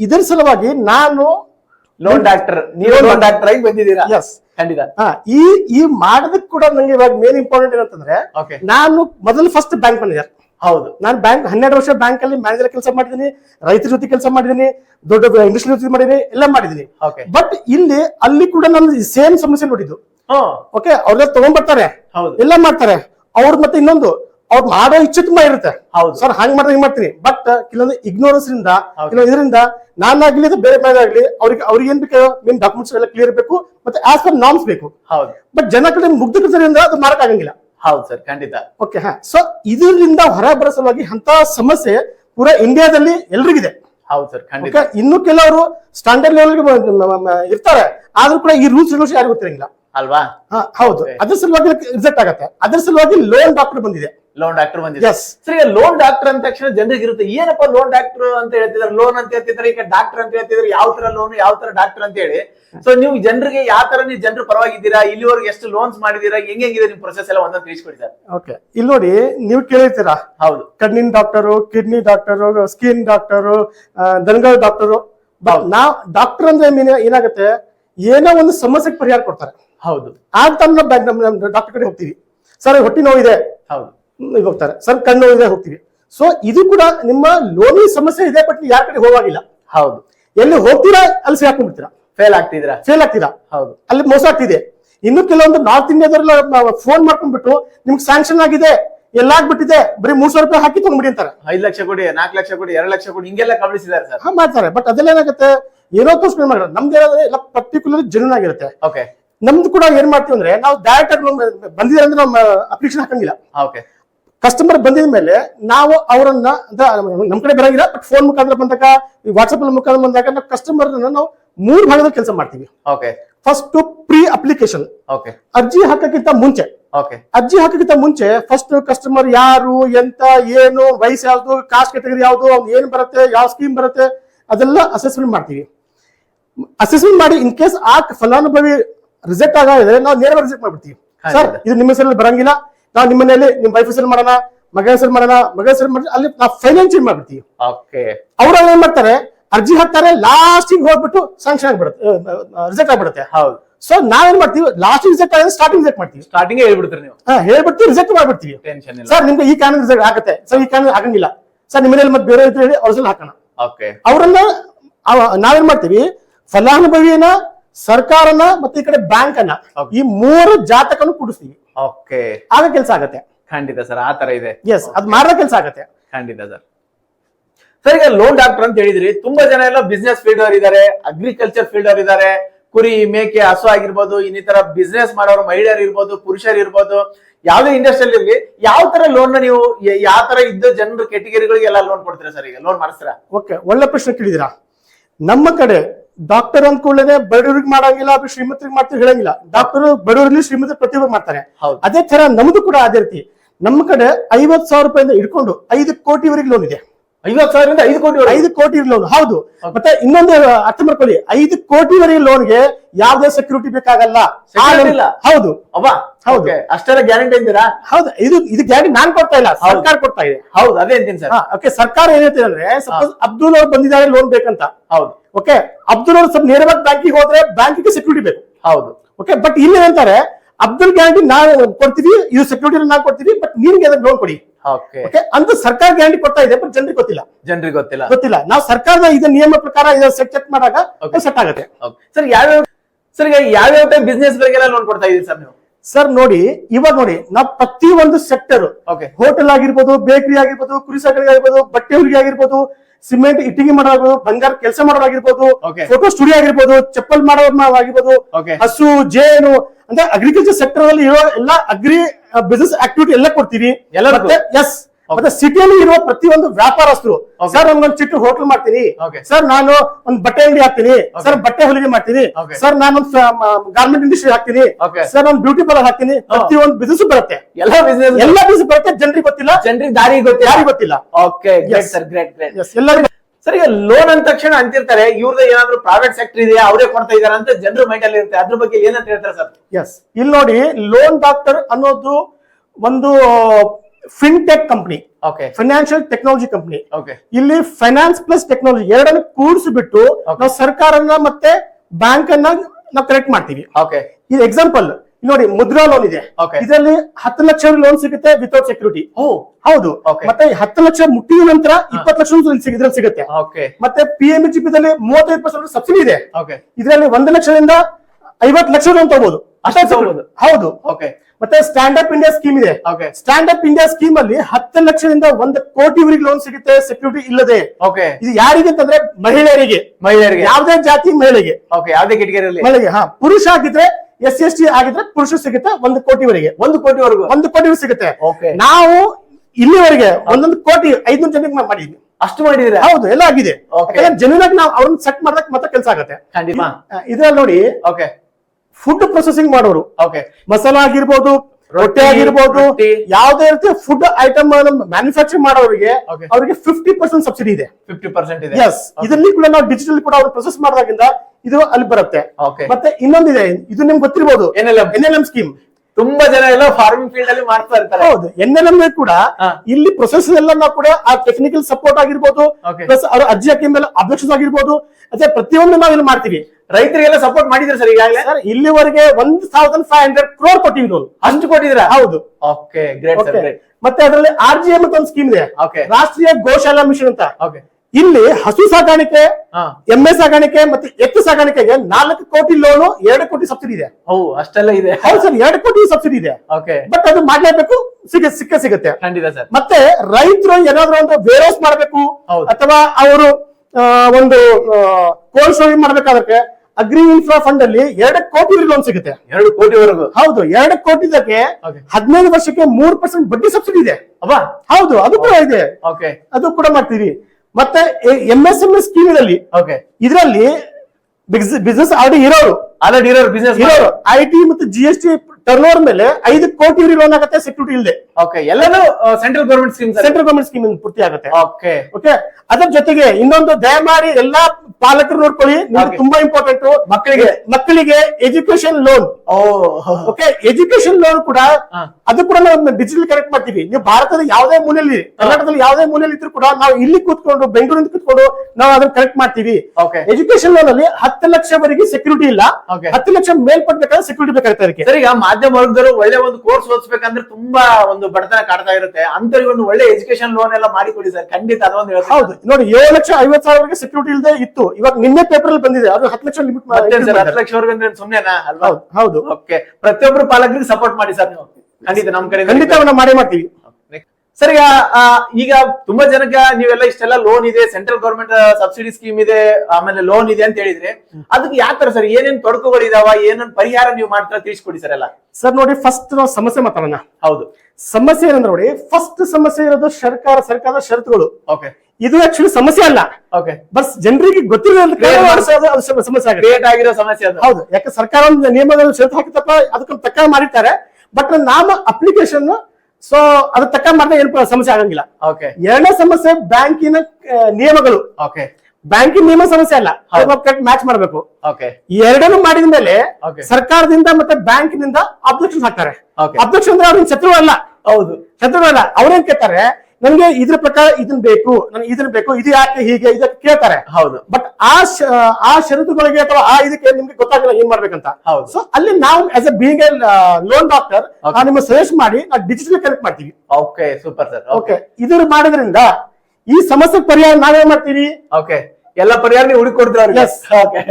ಇದರ ಸಲುವಾಗಿ ನಾನು ಲೋನ್ ಡಾಕ್ಟರ್ ನೀವು ಲೋನ್ ಡಾಕ್ಟರ್ ಆಗಿ ಬಂದಿದ್ದೀರಾ? ಎಸ್ ಖಂಡಿತ. ಈ ಈ ಮಾಡೋದಕ್ಕೆ ಕೂಡ ನಂಗೆ ಇವಾಗ ಮೇನ್ ಇಂಪಾರ್ಟೆಂಟ್ ಏನಂತಂದ್ರೆ ಓಕೆ ನಾನು ಮೊದಲು ಫಸ್ಟ್ ಬ್ಯಾಂಕ್ ಮ್ಯಾನೇಜರ್ ಹೌದು. ನಾನು ಬ್ಯಾಂಕ್ ಹನ್ನೆರಡು ವರ್ಷ ಬ್ಯಾಂಕ್ ಅಲ್ಲಿ ಮ್ಯಾನೇಜರ್ ಕೆಲಸ ಮಾಡಿದ್ದೀನಿ ರೈತರ ಜೊತೆ ಕೆಲಸ ಮಾಡಿದ್ದೀನಿ ದೊಡ್ಡ ಇಂಡಸ್ಟ್ರಿ ಜೊತೆ ಮಾಡಿದ್ದೀನಿ ಎಲ್ಲ ಮಾಡಿದ್ದೀನಿ ಬಟ್ ಇಲ್ಲಿ ಅಲ್ಲಿ ಕೂಡ ನಾನು ಸೇಮ್ ಸಮಸ್ಯೆ ನೋಡಿದ್ದು. ಓಕೆ ಅವ್ರೆಲ್ಲ ತಗೊಂಡ್ಬರ್ತಾರೆ. ಎಲ್ಲ ಮಾಡ್ತಾರೆ. ಅವ್ರ ಮತ್ತೆ ಇನ್ನೊಂದು ಅವ್ರು ಮಾಡೋ ಇಚ್ಛೆ ತುಂಬಾ ಇರುತ್ತೆ. ಹೌದು. ಸರ್ ಹಂಗ್ ಹಿಂಗ್ ಮಾಡ್ತೀನಿ. ಬಟ್ ಕೆಲವೊಂದು ಇಗ್ನೋರೆನ್ಸ್ ಇಂದ Okay. ಕೆಲವೊಂದು ಇದರಿಂದ ನಾನಾಗ್ಲಿ ಅಥವಾ ಬೇರೆ ಬೇರೆ ಆಗ್ಲಿ ಅವ್ರಿಗೆ ಅವ್ರಿಗೆ ಏನ್ ಬೇಕು ನಿಮ್ ಡಾಕ್ಯುಮೆಂಟ್ಸ್ ಎಲ್ಲ ಕ್ಲಿಯರ್ ಬೇಕು ಮತ್ತೆ ಆಸ್ ಪರ್ ನಾಮ್ಸ್ ಬೇಕು. ಹೌದು. ಬಟ್ ಜನ ಕಡೆ ಮುಗ್ಧ ಅಂದ್ರೆ ಅದು ಮಾರಕ್ ಆಗಂಗಿಲ್ಲ ಹೌದು ಸರ್ ಖಂಡಿತ. ಓಕೆ ಹಾ. ಸೊ ಇದರಿಂದ ಹೊರ ಬರೋ ಸಲುವಾಗಿ ಅಂತ ಸಮಸ್ಯೆ ಪೂರಾ ಇಂಡಿಯಾದಲ್ಲಿ ಎಲ್ರಿಗಿದೆ. ಹೌದು ಸರ್ ಖಂಡಿತ. ಇನ್ನು ಕೆಲವರು ಸ್ಟ್ಯಾಂಡರ್ಡ್ ಲೆವೆಲ್ ಇರ್ತಾರೆ. ಆದ್ರೂ ಕೂಡ ಈ ರೂಲ್ಸ್ ಯಾರಿಗೂ ಗೊತ್ತಿರಂಗಿಲ್ಲ. ಅಲ್ವಾ? ಹಾ ಹೌದು. ಅದ್ರ ಸಲುವಾಗಿ ರಿಜೆಕ್ಟ್ ಆಗತ್ತೆ. ಅದ್ರ ಸಲುವಾಗಿ ಲೋನ್ ಡಾಕ್ಟರ್ ಬಂದಿದೆ. ಲೋನ್ ಡಾಕ್ಟರ್ ಬಂದಿದೆ. ಎಸ್ ಸರ್ ಲೋನ್ ಡಾಕ್ಟರ್ ಅಂದ ತಕ್ಷಣ ಜನರಿಗೆ ಇರುತ್ತೆ. ಏನಪ್ಪ ಲೋನ್ ಡಾಕ್ಟರ್ ಅಂತ ಹೇಳ್ತಿದ್ರೆ? ಲೋನ್ ಅಂತ ಹೇಳ್ತಿದ್ರೆ? ಈಗ ಡಾಕ್ಟರ್ ಅಂತ ಹೇಳ್ತಿದ್ರೆ? ಯಾವ ತರ ಲೋನ್ ಯಾವ ತರ ಡಾಕ್ಟರ್ ಅಂತ ಹೇಳಿ. ಸೊ ನೀವು ಜನರಿಗೆ ಯಾವ ತರ ನೀವು ಜನರು ಪರವಾಗಿದ್ದೀರಾ? ಇಲ್ಲಿವರೆಗೆ ಎಷ್ಟು ಲೋನ್ಸ್ ಮಾಡಿದೀರಾ ಹೆಂಗ್ ಹೆಂಗಿದೆ ನಿಮ್ ಪ್ರೊಸೆಸ್ ಎಲ್ಲ ಒಂದೊಂದು ತಿಳಿಸ್ಕೊಡಿ ಸರ್. ಓಕೆ ಇಲ್ಲಿ ನೋಡಿ ನೀವು ಕೇಳಿರ್ತೀರಾ? ಹೌದು. ಕಣ್ಣಿನ doctor kidney doctor skin doctor ದನಗಳ ಡಾಕ್ಟರು. ನಾವ್ ಡಾಕ್ಟರ್ ಅಂದ್ರೆ ಏನ- ಏನಾಗುತ್ತೆ? ಏನೋ ಒಂದು ಸಮಸ್ಯೆಗೆ ಪರಿಹಾರ ಕೊಡ್ತಾರೆ. ಹೌದು. ಆಗ ತಮ್ಮ ಡಾಕ್ಟರ್ ಕಡೆ ಹೋಗ್ತೀವಿ. ಸರ್ ಹೊಟ್ಟೆ ನೋವಿದೆ. ಹೌದು. ಹೋಗ್ತಾರೆ. ಸರ್ ಕಣ್ಣು ಇದೆ ಹೋಗ್ತೀವಿ. ಸೊ ಇದು ಕೂಡ ನಿಮ್ಮ ಲೋನಿ ಸಮಸ್ಯೆ ಇದೆ ಬಟ್ ಯಾರ ಕಡೆ ಹೋಗಿಲ್ಲ ಹೌದು. ಎಲ್ಲಿ ಹೋಗ್ತೀರಾ ಅಲ್ಲಿ ಸಿಗಾಕೊಂಡ್ಬಿಡ್ತೀರಾ ಫೇಲ್ ಆಗ್ತಿದ್ದೀರಾ? ಫೇಲ್ ಆಗ್ತೀರಾ? ಹೌದು. ಅಲ್ಲಿ ಮೋಸ ಆಗ್ತಿದೆ. ಇನ್ನು ಕೆಲವೊಂದು ನಾರ್ತ್ ಇಂಡಿಯಾದವ್ರೆಲ್ಲ ಫೋನ್ ಮಾಡ್ಕೊಂಡ್ಬಿಟ್ಟು ನಿಮ್ಗೆ ಸ್ಯಾಂಕ್ಷನ್ ಆಗಿದೆ ಎಲ್ಲ ಆಗ್ಬಿಟ್ಟಿದೆ ಬರೀ ಮೂರ್ ಸಾವಿರ ರೂಪಾಯಿ ಹಾಕಿ ತಗೊಂಡ್ಬಿಡಿ ಅಂತಾರೆ. ಐದ್ ಲಕ್ಷ ಕೊಡಿ ನಾಲ್ಕು ಲಕ್ಷ ಕೊಡಿ ಎರಡು ಲಕ್ಷ ಕೊಡಿ ಹಿಂಗೆಲ್ಲ ಕಬಳಿಸಿದ್ದಾರೆ ಸರ್. ಹಾ ಮಾಡ್ತಾರೆ ಬಟ್ ಅದೆಲ್ಲ ಏನಾಗುತ್ತೆ ಏನೋ ತೋರ್ಸ್ ಮಾಡಿದ್ರೆ ನಮ್ದು ಏನಾದ್ರೆ ಎಲ್ಲ ಪರ್ಟಿಕ್ಯುಲರ್ ಜೆನ್ಯೂನ್ ಆಗಿರುತ್ತೆ. ಓಕೆ ನಮ್ದು ಕೂಡ ಏನ್ ಮಾಡ್ತೀವಿ ಅಂದ್ರೆ ನಾವು ಡೈರೆಕ್ಟ್ ಆಗಿ ಬಂದಿದ್ರೆ ಅಂದ್ರೆ ನಮ್ಮ ಅಪ್ಲಿಕೇಶನ್ ಹಾಕಂಗಿಲ್ಲ. ಓಕೆ ಕಸ್ಟಮರ್ ಬಂದಿದ ಮೇಲೆ ನಾವು ಅವರನ್ನ ನಮ್ ಕಡೆ ಬರಂಗಿಲ್ಲ ಬಟ್ ಫೋನ್ ಮುಖಾಂತರ ಬಂದಾಗ ವಾಟ್ಸ್ಆಪ್ ಮುಖಾಂತರ ಬಂದಾಗ ನಾವು ಕಸ್ಟಮರ್ ನಾವು ಮೂರು ಭಾಗದ ಕೆಲಸ ಮಾಡ್ತೀವಿ. Okay first pre application okay ಅರ್ಜಿ ಹಾಕಕ್ಕಿಂತ ಮುಂಚೆ. ಓಕೆ ಅರ್ಜಿ ಹಾಕಕ್ಕಿಂತ ಮುಂಚೆ ಫಸ್ಟ್ ಕಸ್ಟಮರ್ ಯಾರು ಎಂತ ಏನು ವಯಸ್ಸು ಯಾವ್ದು ಕಾಸ್ಟ್ ಕೆಟಗರಿ ಯಾವ್ದು ಅವ್ನು ಏನ್ ಬರುತ್ತೆ ಯಾವ ಸ್ಕೀಮ್ ಬರುತ್ತೆ ಅದೆಲ್ಲ ಅಸೆಸ್ಮೆಂಟ್ ಮಾಡ್ತೀವಿ. ಅಸೆಸ್ಮೆಂಟ್ ಮಾಡಿ ಇನ್ ಕೇಸ್ ಆ ಫಲಾನುಭವಿ ರಿಜೆಕ್ಟ್ ಆಗಿದ್ರೆ ನಾವು ನೇರವಾಗಿ ರಿಜೆಕ್ಟ್ ಮಾಡ್ಬಿಡ್ತೀವಿ. ಸರ್. ಇದು ನಿಮ್ಮ ಹೆಸರಲ್ಲಿ ಬರಂಗಿಲ್ಲ. ನಾವು ನಿಮ್ಮ ಮನೆಯಲ್ಲಿ ನಿಮ್ ವೈಫ್ ಹೆಸರು ಮಾಡೋಣ ಮಗ ಹೆಸರು ಮಾಡೋಣ ಮಗ ಹೆಸರು ಮಾಡಿ ಅಲ್ಲಿ ನಾವು ಫೈನಾನ್ಸ್ ಚೇಂಜ್ ಮಾಡ್ಬಿಡ್ತೀವಿ? ಓಕೆ ಅವ್ರು ಏನ್ ಮಾಡ್ತಾರೆ? ಅರ್ಜಿ ಹಾಕ್ತಾರೆ ಲಾಸ್ಟಿಗೆ ಹೋಗ್ಬಿಟ್ಟು ಸ್ಯಾಂಕ್ಷನ್ ಆಗ್ಬಿಡುತ್ತೆ ರಿಜೆಕ್ಟ್ ಆಗ್ಬಿಡುತ್ತೆ. ಹೌದು. ಸೊ ನಾವೇನ್ ಮಾಡ್ತೀವಿ? ಲಾಸ್ಟ್ ರಿಜೆಕ್ಟ್ ಆದ್ರೆ ಸ್ಟಾರ್ಟಿಂಗ್ ರಿಜೆಕ್ಟ್ ಮಾಡ್ತೀವಿ. ಸ್ಟಾರ್ಟಿಂಗ್ ಹೇಳ್ಬಿಡ್ತೀರಿ ನೀವು? ಹೇಳ್ಬಿಟ್ಟು ರಿಜೆಕ್ಟ್ ಮಾಡ್ಬಿಡ್ತೀವಿ. ಸರ್ ನಿಮ್ಗೆ ಈ ಕಾನೂನು ರಿಸೆಕ್ಟ್ ಆಗುತ್ತೆ. ಸರ್ ಈ ಕಾನೂನು ಆಗಂಗಿಲ್ಲ. ಸರ್ ನಿಮ್ಮ ಮನೇಲಿ ಮತ್ತೆ ಬೇರೆ ಇದ್ರೆ ಹೇಳಿ ಅವ್ರ ಹೆಸರು ಹಾಕೋಣ. ಓಕೆ ಅವರನ್ನ ಅವ- ನಾವೇನ್ ಮಾಡ್ತೀವಿ? ಫಲಾನುಭವಿಯನ್ನ ಸರ್ಕಾರನ ಮತ್ತೆ ಈ ಕಡೆ ಬ್ಯಾಂಕ್ ಅನ್ನ ಈ ಮೂರು ಜಾತಕನು ಕೂಡಿಸ್ತೀವಿ. ಓಕೆ ಆಗ ಕೆಲಸ ಆಗತ್ತೆ. ಖಂಡಿತ ಸರ್ ಆ ತರ ಇದೆ. ಎಸ್ ಅದ್ ಮಾಡೋ ಕೆಲಸ ಆಗತ್ತೆ. ಖಂಡಿತ ಸರ್. ಸರ್ ಈಗ ಲೋನ್ ಡಾಕ್ಟರ್ ಅಂತ ಹೇಳಿದ್ರಿ ತುಂಬಾ ಜನ ಎಲ್ಲ ಬಿಸ್ನೆಸ್ ಫೀಲ್ಡ್ ಅವ್ರು ಇದಾರೆ ಅಗ್ರಿಕಲ್ಚರ್ ಫೀಲ್ಡ್ ಅವ್ರು ಇದಾರೆ. ಕುರಿ ಮೇಕೆ ಹಸು ಆಗಿರ್ಬೋದು ಇನ್ನಿತರ ಬಿಸ್ನೆಸ್ ಮಾಡೋರು ಮಹಿಳೆಯರು ಇರ್ಬೋದು ಪುರುಷರು ಇರ್ಬೋದು. ಯಾವ್ದೇ ಇಂಡಸ್ಟ್ರಿಯಲ್ಲಿ ಇರ್ಲಿ ಯಾವ ತರ ಲೋನ್ನ ನೀವು ಯಾವ ತರ ಇದ್ದ ಜನರು ಕೆಟಗರಿಗಳಿಗೆಲ್ಲ ಲೋನ್ ಕೊಡ್ತೀರಾ ಸರ್ ಈಗ? ಲೋನ್ ಮಾಡಿಸ್ತೀರಾ? ಓಕೆ ಒಳ್ಳೆ ಪ್ರಶ್ನೆ ಕೇಳಿದಿರಾ ನಮ್ಮ ಕಡೆ ಡಾಕ್ಟರ್ ಅಂದ್ಕೊಳ್ಳೇನೆ ಬಡವರಿಗೆ ಮಾಡಂಗಿಲ್ಲ ಅದು ಶ್ರೀಮಂತರಿಗೆ ಮಾಡ್ತೀವಿ ಹೇಳಂಗಿಲ್ಲ. ಡಾಕ್ಟರ್ ಬಡವರಲ್ಲಿ ಶ್ರೀಮಂತ ಪ್ರತಿಯೊಬ್ಬರು ಮಾಡ್ತಾರೆ. ಅದೇ ತರ ನಮ್ದು ಕೂಡ ಅದೇ ರೀತಿ. ನಮ್ಮ ಕಡೆ ಐವತ್ ಸಾವಿರ ರೂಪಾಯಿಂದ ಹಿಡ್ಕೊಂಡು ಐದು ಕೋಟಿವರೆಗೆ ಲೋನ್ ಇದೆ. ಐವತ್ ಸಾವಿರದಿಂದ ಐದು ಕೋಟಿ ಐದು ಕೋಟಿ ಲೋನ್ ಹೌದು. ಮತ್ತೆ ಇನ್ನೊಂದು ಅರ್ಥ ಮಾಡ್ಕೊಳ್ಳಿ. ಐದು ಕೋಟಿವರೆಗೆ ಲೋನ್ಗೆ ಯಾವ್ದೇ ಸೆಕ್ಯೂರಿಟಿ ಬೇಕಾಗಲ್ಲ? ಹೌದು. ಅಬ್ಬಾ ಹೌದು. ಅಷ್ಟೆಲ್ಲ ಗ್ಯಾರಂಟಿ ಇದ್ದೀರಾ ಹೌದು ಇದು ಇದು ಗ್ಯಾರಂಟಿ ನಾನ್ ಕೊಡ್ತಾ ಇಲ್ಲ. ಸರ್ಕಾರ ಕೊಡ್ತಾ ಇದೆ. ಹೌದು ಅದೇ ಅಂತೀನಿ ಸರ್. ಓಕೆ ಸರ್ಕಾರ ಏನ್ ಹೇಳ್ತಿದೆ ಅಂದ್ರೆ ಸಪೋಸ್ ಅಬ್ದುಲ್ ಅವ್ರು ಬಂದಿದ್ದಾರೆ ಲೋನ್ ಬೇಕಂತ. ಹೌದು. ಓಕೆ ಅಬ್ದುಲ್ ಅವ್ರು ಸ್ವಲ್ಪ ನೇರವಾಗಿ ಬ್ಯಾಂಕಿಗೆ ಹೋದ್ರೆ ಬ್ಯಾಂಕಿಗೆ ಸೆಕ್ಯೂರಿಟಿ ಬೇಕು. ಹೌದು. ಓಕೆ ಬಟ್ ಇಲ್ಲಿ ಏನಂತಾರೆ ಅಬ್ದುಲ್ ಗ್ಯಾರಂಟಿ ನಾವು ಕೊಡ್ತೀವಿ ಇದು ಸೆಕ್ಯೂರಿಟಿ ನಾವು ಕೊಡ್ತೀವಿ ಬಟ್ ನಿಮ್ಗೆ ಅದಕ್ಕೆ ಲೋನ್ ಕೊಡಿ. ಓಕೆ ಅಂತ ಸರ್ಕಾರ ಗ್ಯಾರಂಟಿ ಕೊಡ್ತಾ ಇದೆ ಬಟ್ ಜನರಿಗೆ ಗೊತ್ತಿಲ್ಲ. ಜನರಿಗೆ ಗೊತ್ತಿಲ್ಲ. ಗೊತ್ತಿಲ್ಲ. ನಾವು ಸರ್ಕಾರದ ಇದು ನಿಯಮ ಪ್ರಕಾರ ಇದು ಸೆಟ್ ಚೆಕ್ ಮಾಡಾಗ. ಸೆಟ್ ಆಗುತ್ತೆ. ಸರ್ ಯಾವ್ಯಾವ ಸರ್ ಈಗ ಯಾವ್ಯಾವ ಟೈಪ್ ಬಿಸ್ನೆಸ್ ಗಳಿಗೆಲ್ಲ ಲೋನ್ ಕೊಡ್ತಾ ಇದೀವಿ ಸರ್ ನೀವು? ಸರ್ ನೋಡಿ ಇವಾಗ ನೋಡಿ ನಾವು ಪ್ರತಿ ಒಂದು ಸೆಕ್ಟರ್ ಹೋಟೆಲ್ ಆಗಿರ್ಬೋದು ಬೇಕರಿ ಆಗಿರ್ಬೋದು ಕುರಿ ಸಾಕಾಣಿಕೆ ಆಗಿರ್ಬೋದು ಬಟ್ಟೆ ಹುಡುಗಿ ಆಗಿರ್ಬೋದು ಸಿಮೆಂಟ್ ಇಟ್ಟಿಗೆ ಮಾಡೋದು ಬಂಗಾರ ಕೆಲಸ ಮಾಡೋದಾಗಿರ್ಬೋದು. ಫೋಟೋ ಸ್ಟುಡಿಯೋ ಆಗಿರ್ಬೋದು ಚಪ್ಪಲ್ ಮಾಡೋದಾಗಿರ್ಬೋದು ಹಸು ಜೇನು ಅಂದ್ರೆ ಅಗ್ರಿಕಲ್ಚರ್ ಸೆಕ್ಟರ್ ಅಲ್ಲಿ ಇರೋ ಎಲ್ಲ ಅಗ್ರಿ ಬಿಸ್ನೆಸ್ ಆಕ್ಟಿವಿಟಿ ಎಲ್ಲ ಕೊಡ್ತೀವಿ. ಎಲ್ಲ ಎಸ್ ಮತ್ತೆ ಸಿಟಿಯಲ್ಲಿ ಇರುವ ಪ್ರತಿಯೊಂದು ವ್ಯಾಪಾರಸ್ಥರು. ಸರ್ ನನ್ಗೊಂದು ಚಿಕ್ಕ ಹೋಟೆಲ್ ಮಾಡ್ತೀನಿ. ಸರ್ ನಾನು ಒಂದು ಬಟ್ಟೆ ಅಂಗಡಿ ಹಾಕ್ತೀನಿ. ಸರ್ ಬಟ್ಟೆ ಹೊಲಿಗೆ ಮಾಡ್ತೀನಿ. ಸರ್ ನಾನೊಂದು ಗಾರ್ಮೆಂಟ್ ಇಂಡಸ್ಟ್ರಿ ಹಾಕ್ತೀನಿ. ಸರ್ ನಾನು ಬ್ಯೂಟಿ ಪಾರ್ಲರ್ ಹಾಕ್ತೀನಿ. ಪ್ರತಿಯೊಂದು ಬಿಸಿನೆಸ್ ಬರುತ್ತೆ. ಎಲ್ಲ ಬಿಸಿನೆಸ್ ಎಲ್ಲ ಬಿಸಿನೆಸ್ ಬರುತ್ತೆ ಜನರಿಗೆ ಗೊತ್ತಿಲ್ಲ. ಜನರಿಗೆ ದಾರಿ ಗೊತ್ತಿಲ್ಲ. ಯಾರಿಗೂ ಗೊತ್ತಿಲ್ಲ. Okay great sir great great ಎಲ್ಲರಿಗೂ ಸರ್ ಈಗ ಲೋನ್ ಅಂದ ತಕ್ಷಣ ಅಂತಿರ್ತಾರೆ ಇವ್ರದ್ದು ಏನಾದ್ರು ಪ್ರೈವೇಟ್ ಸೆಕ್ಟರ್ ಇದೆಯಾ? ಅವರೇ ಕೊಡ್ತಾ ಇದಾರೆ ಅಂತ ಜನರ ಮೈಂಡ್ ಅಲ್ಲಿ ಇರುತ್ತೆ. ಅದ್ರ ಬಗ್ಗೆ ಏನಂತ ಹೇಳ್ತಾರೆ ಸರ್? ಎಸ್ ಇಲ್ಲಿ ನೋಡಿ ಲೋನ್ ಡಾಕ್ಟರ್ ಅನ್ನೋದು ಒಂದು fintech company okay financial technology company okay ಇಲ್ಲಿ ಫೈನಾನ್ಸ್ ಪ್ಲಸ್ ಟೆಕ್ನಾಲಜಿ ಎರಡನ್ನು ಕೂಡಿಸ್ಬಿಟ್ಟು ನಾವು ಸರ್ಕಾರನ ಮತ್ತೆ ಬ್ಯಾಂಕ್ ಅನ್ನ ನಾವು ಕರೆಕ್ಟ್ ಮಾಡ್ತೀವಿ. ಓಕೆ ಇದು ಎಕ್ಸಾಂಪಲ್ ನೋಡಿ ಮುದ್ರಾ ಲೋನ್ ಇದೆ. ಇದರಲ್ಲಿ ಹತ್ತು ಲಕ್ಷ ಲೋನ್ ಸಿಗುತ್ತೆ ವಿತೌಟ್ ಸೆಕ್ಯೂರಿಟಿ ಓ. ಹೌದು. ಮತ್ತೆ ಹತ್ತು ಲಕ್ಷ ಮುಟ್ಟಿದ ನಂತರ ಇಪ್ಪತ್ತು ಲಕ್ಷ ಇದ್ರಲ್ಲಿ ಸಿಗುತ್ತೆ. ಓಕೆ ಮತ್ತೆ ಪಿ ಎಂ ಜಿ ಪಿದಲ್ಲಿ ಮೂವತ್ತೈದು ಪರ್ಸೆಂಟ್ ಸಬ್ಸಿಡಿ ಇದೆ. ಓಕೆ ಇದರಲ್ಲಿ ಒಂದು ಲಕ್ಷದಿಂದ ಐವತ್ತು ಲಕ್ಷ ಲೋನ್ ತಗೋಬಹುದು ಅಷ್ಟೇ? ಹೌದು. ಓಕೆ ಮತ್ತೆ ಸ್ಟ್ಯಾಂಡ್ ಅಪ್ ಇಂಡಿಯಾ ಸ್ಕೀಮ್ ಇದೆ. Okay Stand Up India scheme ಅಲ್ಲಿ ಹತ್ತು ಲಕ್ಷದಿಂದ ಒಂದು ಕೋಟಿವರೆಗೆ ಲೋನ್ ಸಿಗುತ್ತೆ ಸೆಕ್ಯೂರಿಟಿ ಇಲ್ಲದೆ. ಓಕೆ ಇದು ಯಾರಿಗೆ ಅಂತಂದ್ರೆ ಮಹಿಳೆಯರಿಗೆ. ಮಹಿಳೆಯರಿಗೆ. ಯಾವುದೇ ಜಾತಿ ಮಹಿಳೆಗೆ. ಓಕೆ ಯಾವ್ದೇ ಮಹಿಳೆಗೆ ಹಾ. ಪುರುಷ ಆಗಿದ್ರೆ ಎಸ್ ಎಸ್ ಟಿ ಆಗಿದ್ರೆ ಪುರುಷ ಸಿಗುತ್ತೆ ಒಂದು ಕೋಟಿವರೆಗೆ ಒಂದು ಕೋಟಿವರೆಗೂ ಒಂದು ಕೋಟಿ ಸಿಗುತ್ತೆ. ನಾವು ಇಲ್ಲಿವರೆಗೆ ಒಂದೊಂದು ಕೋಟಿ ಐದ್ನೂರು ಜನಕ್ಕೆ ನಾವು ಮಾಡಿದ್ವಿ. ಅಷ್ಟು ಮಾಡಿದ್ರೆ ಹೌದು ಎಲ್ಲ ಆಗಿದೆ. ಜನರಾಗಿ ನಾವು ಅವ್ರನ್ನ ಸೆಟ್ ಮಾಡಕ್ ಮತ್ತೆ ಕೆಲಸ ಆಗುತ್ತೆ. ಖಂಡಿತ. ಇದ್ರಲ್ಲಿ ನೋಡಿ ಓಕೆ ಫುಡ್ ಪ್ರೊಸೆಸಿಂಗ್ ಮಾಡೋರು. ಓಕೆ ಮಸಾಲ ಆಗಿರ್ಬೋದು ರೊಟ್ಟಿ ಆಗಿರ್ಬೋದು ಯಾವ್ದೇ ರೀತಿಯ ಫುಡ್ ಐಟಮ್ ಮ್ಯಾನುಫ್ಯಾಕ್ಚರ್ ಮಾಡೋರಿಗೆ. ಅವರಿಗೆ ಫಿಫ್ಟಿ ಪರ್ಸೆಂಟ್ ಸಬ್ಸಿಡಿ ಇದೆ. ಫಿಫ್ಟಿ ಪರ್ಸೆಂಟ್ ಇದೆ. ಎಸ್ ಇದರಲ್ಲಿ ಕೂಡ ನಾವು ಡಿಜಿಟಲ್ ಕೂಡ ಅವ್ರು ಪ್ರೊಸೆಸ್ ಮಾಡಿದಾಗಿಂದ ಇದು ಅಲ್ಲಿ ಬರುತ್ತೆ. ಮತ್ತೆ ಇನ್ನೊಂದಿದೆ ಇದು ನಿಮ್ಗೆ ಗೊತ್ತಿರ್ಬೋದು. ಏನೆಲ್ಲ ಎನ್ ಎಲ್ ಎಂ ಸ್ಕೀಮ್ ತುಂಬಾ ಜನ ಎಲ್ಲ ಫಾರ್ಮಿಂಗ್ ಫೀಲ್ಡ್ ಅಲ್ಲಿ ಮಾಡ್ತಾ ಇರ್ತಾರೆ. ಹೌದು. ಎನ್ ಎಲ್ ಎಂ ಕೂಡ ಇಲ್ಲಿ ಪ್ರೊಸೆಸ್ ಎಲ್ಲ ನಾವು ಕೂಡ ಆ ಟೆಕ್ನಿಕಲ್ ಸಪೋರ್ಟ್ ಆಗಿರ್ಬೋದು ಪ್ಲಸ್ ಅವ್ರ ಅರ್ಜಿ ಹಾಕಿದ ಮೇಲೆ ಅಬ್ಜೆಕ್ಷನ್ ಆಗಿರ್ಬೋದು. ಅದೇ ಪ್ರತಿಯೊಂದು ನಾವು ಇಲ್ಲಿ ಮಾಡ್ತೀವಿ. ರೈತರಿಗೆಲ್ಲ ಸಪೋರ್ಟ್ ಮಾಡಿದ್ರೆ ಸರ್ ಈಗಾಗಲೇ? ಸರ್ ಇಲ್ಲಿವರೆಗೆ ಒಂದ್ ಸಾವಿರದ ಫೈವ್ ಹಂಡ್ರೆಡ್ ಕ್ರೋರ್ ಕೊಟ್ಟಿವಿ ಲೋನ್ ಅಷ್ಟು ಕೊಟ್ಟಿದ್ರ ಹೌದು. ಓಕೆ ಗ್ರೇಟ್ ಸರ್ ಗ್ರೇಟ್ ಮತ್ತೆ ಅದರಲ್ಲಿ ಆರ್ ಜಿ ಎಂ ಅಂತ ಒಂದು ಸ್ಕೀಮ್ ಇದೆ. ರಾಷ್ಟ್ರೀಯ ಗೋಶಾಲಾ ಮಿಷನ್ ಅಂತ. ಇಲ್ಲಿ ಹಸು ಸಾಕಾಣಿಕೆ ಎಮ್ಮೆ ಸಾಗಾಣಿಕೆ ಮತ್ತೆ ಎತ್ತು ಸಾಗಾಣಿಕೆಗೆ ನಾಲ್ಕು ಕೋಟಿ ಲೋನು ಎರಡು ಕೋಟಿ ಸಬ್ಸಿಡಿ ಇದೆ. ಅಷ್ಟೆಲ್ಲ ಇದೆ. ಹೌದು ಸರ್ ಎರಡು ಕೋಟಿ ಸಬ್ಸಿಡಿ ಇದೆ. ಓಕೆ ಬಟ್ ಅದು ಮಾಡ್ಲೇಬೇಕು ಸಿಗ ಸಿಕ್ಕ ಸಿಗುತ್ತೆ. ಖಂಡಿತ ಸರ್. ಮತ್ತೆ ರೈತರು ಏನಾದ್ರು ಒಂದು ವೇರ್ ಹೌಸ್ ಮಾಡಬೇಕು. ಅಥವಾ ಅವರು ಒಂದು ಕೋಲ್ಡ್ ಸ್ಟೋರೇಜ್ ಮಾಡ್ಬೇಕಾದ್ರೆ ಅಗ್ರಿ ಇನ್ಫ್ರಾ ಫಂಡ್ ಅಲ್ಲಿ ಎರಡು ಕೋಟಿ ಲೋನ್ ಸಿಗುತ್ತೆ. ಎರಡು ಕೋಟಿವರೆಗೂ ಹೌದು ಎರಡು Okay. ಹದಿನೈದು ವರ್ಷಕ್ಕೆ ಮೂರು ಪರ್ಸೆಂಟ್ ಬಡ್ಡಿ ಸಬ್ಸಿಡಿ ಇದೆ. ಅವಾ ಹೌದು ಅದು ಕೂಡ ಇದೆ. ಓಕೆ ಅದು ಕೂಡ ಮಾಡ್ತೀವಿ. ಮತ್ತೆ M S M S scheme ಇದಲ್ಲಿ okay ಇದರಲ್ಲಿ ಬಿಸ್ನೆಸ್ ಆಲ್ರೆಡಿ ಇರೋರು. ಆಲ್ರೆಡಿ ಇರೋರು ಬಿಸ್ನೆಸ್ ಇರೋರು. ಐ ಟಿ ಮತ್ತು G S T turnover ಮೇಲೆ ಐದು ಕೋಟಿ ಲೋನ್ ಆಗುತ್ತೆ ಸೆಕ್ಯೂರಿಟಿ ಇಲ್ಲದೆ ಓಕೆ ಎಲ್ಲಾನು central government scheme central government scheme ಪೂರ್ತಿ ಆಗುತ್ತೆ. ಓಕೆ ಓಕೆ ಅದರ ಜೊತೆಗೆ ಇನ್ನೊಂದು ದಯಮಾಡಿ ಎಲ್ಲಾ ಪಾಲಕರು ನೋಡ್ಕೊಳ್ಳಿ. ನಿಮ್ಗೆ ತುಂಬಾ ಇಂಪಾರ್ಟೆಂಟ್ ಮಕ್ಕಳಿಗೆ? ಮಕ್ಕಳಿಗೆ education loan okay education loan ಕೂಡ ಅದು ಕೂಡ ನಾವು ಡಿಜಿಟಲ್ ಕನೆಕ್ಟ್ ಮಾಡ್ತೀವಿ. ನೀವು ಭಾರತದ ಯಾವುದೇ ಮೂಲೆಯಲ್ಲಿ ಕರ್ನಾಟಕದಲ್ಲಿ ಯಾವುದೇ ಮೂಲೆಯಲ್ಲಿ ಇದ್ರು ಕೂಡ ನಾವು ಇಲ್ಲಿ ಕೂತ್ಕೊಂಡು ಬೆಂಗಳೂರಿಂದ ಕೂತ್ಕೊಂಡು ನಾವು ಅದನ್ನ ಕನೆಕ್ಟ್ ಮಾಡ್ತೀವಿ. ಓಕೆ ಎಜುಕೇಶನ್ ಲೋನ್ ಅಲ್ಲಿ ಹತ್ತು ಲಕ್ಷವರೆಗೆ ಸೆಕ್ಯೂರಿಟಿ ಇಲ್ಲ. ಹತ್ತು ಲಕ್ಷ ಮೇಲ್ಪಡ್ಬೇಕಾದ್ರೆ ಸೆಕ್ಯೂರಿಟಿ ಬೇಕಾಗುತ್ತೆ ಅದಕ್ಕೆ. ಸರಿ ಮಾಧ್ಯಮ ವರ್ಗದವರು ಒಳ್ಳೆ ಒಂದು ಕೋರ್ಸ್ ಓದಿಸ್ಬೇಕಂದ್ರೆ ತುಂಬಾ ಒಂದು ಬಡತನ ಕಾಡ್ತಾ ಇರುತ್ತೆ. ಅಂತವ್ರಿಗೆ ಒಂದು ಒಳ್ಳೆ ಎಜುಕೇಶನ್ ಲೋನ್ ಎಲ್ಲ ಮಾಡಿ ಕೊಡಿ ಸರ್. ಖಂಡಿತ ಅದೊಂದು. ಹೌದು. ನೋಡಿ ಏಳು ಲಕ್ಷ ಐವತ್ ಸಾವಿರವರೆಗೆ ಸೆಕ್ಯೂರಿಟಿ ಇಲ್ಲದೆ ಇತ್ತು. ಇವಾಗ ನಿನ್ನೆ ಪೇಪರ್ ಅಲ್ಲಿ ಬಂದಿದೆ. ಅದು ಹತ್ತು ಲಕ್ಷ ಲಿಮಿಟ್ ಮಾಡಿ ಸರ್ ಹತ್ತು ಲಕ್ಷವರೆಗೆ ಅಂದ್ರೆ ಸುಮ್ಮನೆನಾ ಅಲ್ವಾ? ಹೌದು ಹೌದು. ಓಕೆ ಪ್ರತಿಯೊಬ್ಬರು ಪಾಲಕರಿಗೆ ಸಪೋರ್ಟ್ ಮಾಡಿ ಸರ್ ನೀವು. ಖಂಡಿತ ನಮ್ ಕಡೆ ಖಂಡಿತ ಮಾಡೇ ಮಾಡ್ತೀವಿ. ಸರ್ ಈಗ ಈಗ ತುಂಬಾ ಜನಕ್ಕೆ ನೀವೆಲ್ಲ ಇಷ್ಟೆಲ್ಲ ಲೋನ್ ಇದೆ ಸೆಂಟ್ರಲ್ ಗವರ್ಮೆಂಟ್ ಸಬ್ಸಿಡಿ ಸ್ಕೀಮ್ ಇದೆ ಆಮೇಲೆ ಲೋನ್ ಇದೆ ಅಂತ ಹೇಳಿದ್ರೆ ಅದಕ್ಕೆ ಯಾವ ತರ ಸರ್ ಏನೇನ್ ತೊಡಕುಗಳಿದಾವ ಏನೇನ್ ಪರಿಹಾರ ನೀವು ಮಾಡ್ತೀರಾ ತಿಳಿಸ್ಕೊಡಿ ಸರ್ ಎಲ್ಲ. ಸರ್ ನೋಡಿ ಫಸ್ಟ್ ನಾವು ಸಮಸ್ಯೆ ಮಾತಾಡೋಣ. ಹೌದು. ಸಮಸ್ಯೆ ಏನಂದ್ರೆ ನೋಡಿ ಫಸ್ಟ್ ಸಮಸ್ಯೆ ಇರೋದು ಸರ್ಕಾರ ಸರ್ಕಾರದ ಷರತ್ತುಗಳು. ಓಕೆ ಇದು ಆಕ್ಚುಲಿ ಸಮಸ್ಯೆ ಅಲ್ಲ. ಓಕೆ ಬಸ್ ಜನರಿಗೆ ಅದು ಸಮಸ್ಯೆ ಆಗಿರೋ ಸಮಸ್ಯೆ ಹೌದು. ಯಾಕೆ ಸರ್ಕಾರ ಒಂದು ನಿಯಮದಲ್ಲಿ ಷರತ್ತು ಹಾಕಿತಪ್ಪ ಅದಕ್ಕೊಂದು ತಕ್ಕ ಮಾಡಿರ್ತಾರೆ. ಬಟ್ ನಾಮ ಅಪ್ಲಿಕೇಶನ್ ಸೊ ಅದ್ರ ತಕ್ಕ ಮಾಡಿದ್ರೆ ಏನು ಸಮಸ್ಯೆ ಆಗಂಗಿಲ್ಲ. ಓಕೆ ಎರಡನೇ ಸಮಸ್ಯೆ ಬ್ಯಾಂಕಿನ ನಿಯಮಗಳು. ಓಕೆ ಬ್ಯಾಂಕಿನ ನಿಯಮ ಸಮಸ್ಯೆ ಅಲ್ಲ. ಕರೆಕ್ಟ್ ಮ್ಯಾಚ್ ಮಾಡಬೇಕು. ಓಕೆ ಎರಡನ್ನು ಮಾಡಿದ ಮೇಲೆ. ಸರ್ಕಾರದಿಂದ ಮತ್ತೆ ಬ್ಯಾಂಕಿನಿಂದ ಅಬ್ಜೆಕ್ಷನ್ ಹಾಕ್ತಾರೆ. ಅಧ್ಯಕ್ಷ ಅಬ್ಜೆಕ್ಷನ್ ಅಂದ್ರೆ ಅವ್ರಿಗೆ ಶತ್ರು ಅಲ್ಲ ಹೌದು. ಶತ್ರು ಅಲ್ಲ ಅವ್ರೇನ್ ಕೇಳ್ತಾರೆ? ನನಗೆ ಇದ್ರ ಪ್ರಕಾರ ಇದನ್ ಬೇಕು ನನಗೆ ಇದನ್ ಬೇಕು ಇದು ಯಾಕೆ ಹೀಗೆ ಇದಕ್ಕೆ ಕೇಳ್ತಾರೆ. ಹೌದು. ಬಟ್ ಆ ಆ ಷರತ್ತುಗಳಿಗೆ ಅಥವಾ ಆ ಇದಕ್ಕೆ ನಿಮ್ಗೆ ಗೊತ್ತಾಗಲ್ಲ ಏನ್ ಮಾಡ್ಬೇಕಂತ. ಹೌದು. ಸೊ ಅಲ್ಲಿ ನಾವು as a being a Loan Doctor ನಿಮ್ಮ ಸಜೆಸ್ಟ್ ಮಾಡಿ ನಾವು ಡಿಜಿಟಲ್ ಕನೆಕ್ಟ್ ಮಾಡ್ತೀವಿ. ಓಕೆ ಸೂಪರ್ ಸರ್ ಓಕೆ ಇದ್ರ ಮಾಡೋದ್ರಿಂದ ಈ ಸಮಸ್ಯೆ ಪರಿಹಾರ ನಾವೇನ್ ಮಾಡ್ತೀವಿ? ಓಕೆ ಎಲ್ಲ ಪರಿಹಾರ ನೀವು ಹುಡುಕೊಡ್ತೀರ